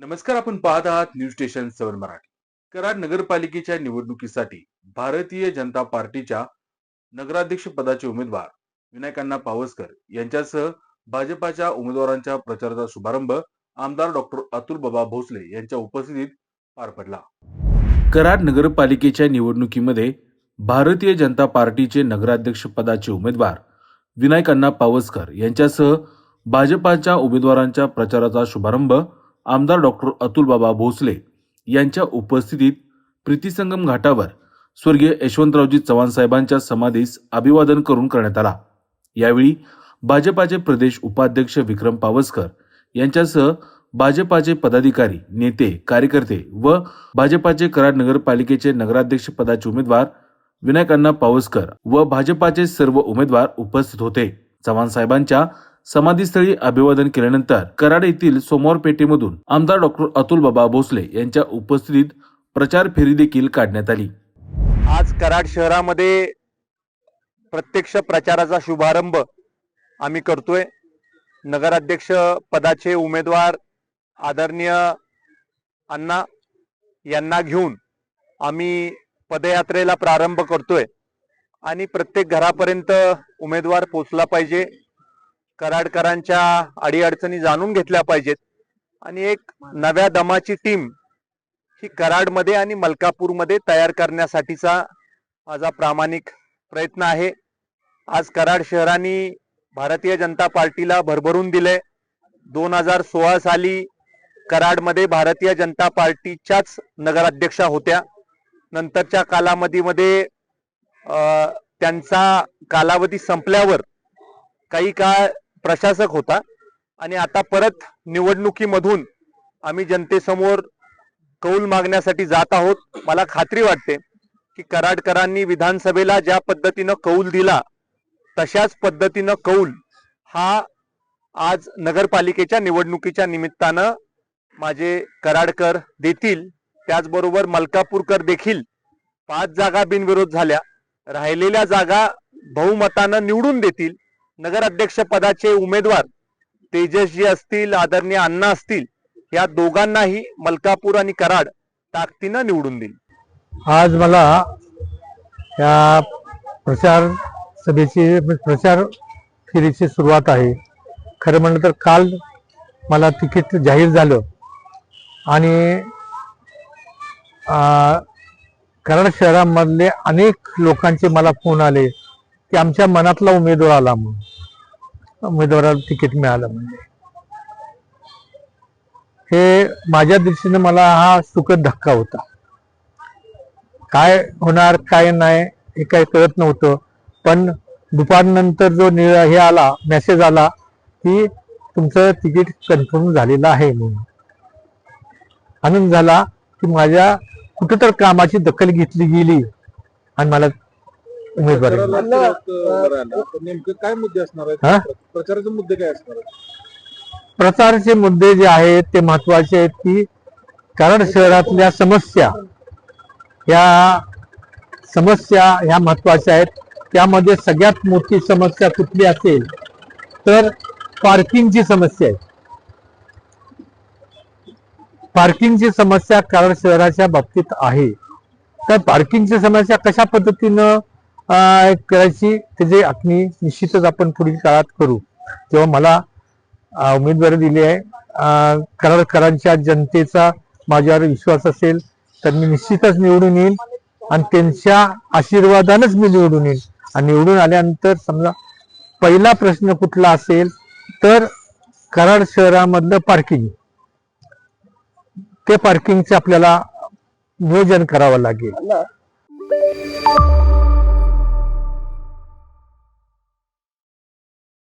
नमस्कार आपण पाहत आहात न्यूज स्टेशन सवन मराठी. कराड नगरपालिकेच्या निवडणुकीसाठी भारतीय जनता पार्टीच्या नगराध्यक्ष पदाचे उमेदवार विनायकांना पावसकर यांच्यासह भाजपाच्या उमेदवारांच्या प्रचाराचा शुभारंभ आमदार डॉक्टर अतुल बाबा भोसले यांच्या उपस्थितीत पार पडला. कराड नगरपालिकेच्या निवडणुकीमध्ये भारतीय जनता पार्टीचे नगराध्यक्ष पदाचे उमेदवार विनायकांना पावसकर यांच्यासह भाजपाच्या उमेदवारांच्या प्रचाराचा शुभारंभ आमदार डॉक्टर अतुल बाबा भोसले यांच्या उपस्थितीत प्रीतीसंगम घाटावर स्वर्गीय यशवंतरावजी चव्हाण साहेबांच्या समाधीस अभिवादन करून करण्यात आला. यावेळी भाजपाचे प्रदेश उपाध्यक्ष विक्रम पावसकर यांच्यासह भाजपाचे पदाधिकारी नेते कार्यकर्ते व भाजपाचे कराड नगरपालिकेचे नगराध्यक्ष पदाचे उमेदवार विनायकांना पाऊसकर व भाजपाचे सर्व उमेदवार उपस्थित होते. चव्हाण साहेबांच्या समाधीस्थळी अभिवादन केल्यानंतर कराड येथील सोमवार पेठेमधून आमदार डॉक्टर अतुल बाबा भोसले यांच्या उपस्थितीत प्रचार फेरी देखील काढण्यात आली. आज कराड शहरामध्ये प्रत्यक्ष प्रचाराचा शुभारंभ आम्ही करतोय. नगराध्यक्ष पदाचे उमेदवार आदरणीय अण्णा यांना घेऊन आम्ही पदयात्रेला प्रारंभ करतोय. आणि प्रत्येक घरापर्यंत उमेदवार पोचला पाहिजे. कराडकरांच्या अडीअडचणी जाणून घेतल्या पाहिजेत. आणि एक नव्या दमाची टीम ही कराडमध्ये आणि मलकापूरमध्ये तयार करण्यासाठीचा माझा प्रामाणिक प्रयत्न आहे. आज कराड शहराने भारतीय जनता पार्टीला भरभरून दिले दोन हजार सोळा साली कराडमध्ये भारतीय जनता पार्टीच्याच नगराध्यक्षा होत्या. नंतरच्या कालावधीमध्ये त्यांचा कालावधी संपल्यावर काही काळ प्रशासक होता आणि आता परत निवडणुकीमधून आम्ही जनतेसमोर कौल मागण्यासाठी जात आहोत. मला खात्री वाटते की कराडकरांनी विधानसभेला ज्या पद्धतीनं कौल दिला तशाच पद्धतीनं कौल हा आज नगरपालिकेच्या निवडणुकीच्या निमित्तानं माझे कराडकर देतील. त्याचबरोबर मलकापूरकर देखील पाच जागा बिनविरोध झाल्या. राहिलेल्या जागा बहुमतानं निवडून देतील. नगराध्यक्ष पदाचे उमेदवार तेजसजी असतील आदरणीय अण्णा असतील या दोघांनाही मलकापूर आणि कराड ताकदीनं निवडून देईल. आज मला या प्रचार सभेची प्रचार फेरीची सुरुवात आहे. खरं म्हणलं तर काल मला तिकीट जाहीर झालं. आणि कराड शहरामधले अनेक लोकांचे मला फोन आले की आमच्या मनातला उमेदवार आला म्हणून. उमेदवाराला तिकीट मिळालं म्हणजे हे माझ्या दृष्टीने मला हा सुखद धक्का होता. काय होणार काय नाही हे काही कळत नव्हतं. पण दुपारनंतर जो नि- हे आला मेसेज आला की तुमचं तिकीट कन्फर्म झालेलं आहे म्हणून. आनंद झाला. की माझ्या कुठं तर कामाची दखल घेतली गेली आणि मला उमेदवारी. नेमकं काय मुद्दे असणार हा? आहेत प्रचाराचे मुद्दे काय असणार प्रचाराचे मुद्दे जे आहेत ते महत्त्वाचे आहेत की कराड शहरातल्या समस्या या समस्या ह्या महत्त्वाच्या आहेत. त्यामध्ये सगळ्यात मोठी समस्या कुठली असेल तर पार्किंगची समस्या आहे. पार्किंगची समस्या कराड शहराच्या बाबतीत आहे. तर पार्किंगची समस्या कशा पद्धतीनं करायची त्याची आखणी निश्चितच आपण पुढील काळात करू. तेव्हा मला उमेदवार उमेदवारी दिली आहे. कराडकरांच्या जनतेचा माझ्यावर विश्वास असेल तर मी निश्चितच निवडून येईन आणि त्यांच्या आशीर्वादानच मी निवडून येईन. आणि निवडून आल्यानंतर समजा पहिला प्रश्न कुठला असेल तर कराड शहरामधलं पार्किंग. ते पार्किंगचे आपल्याला नियोजन करावं लागेल.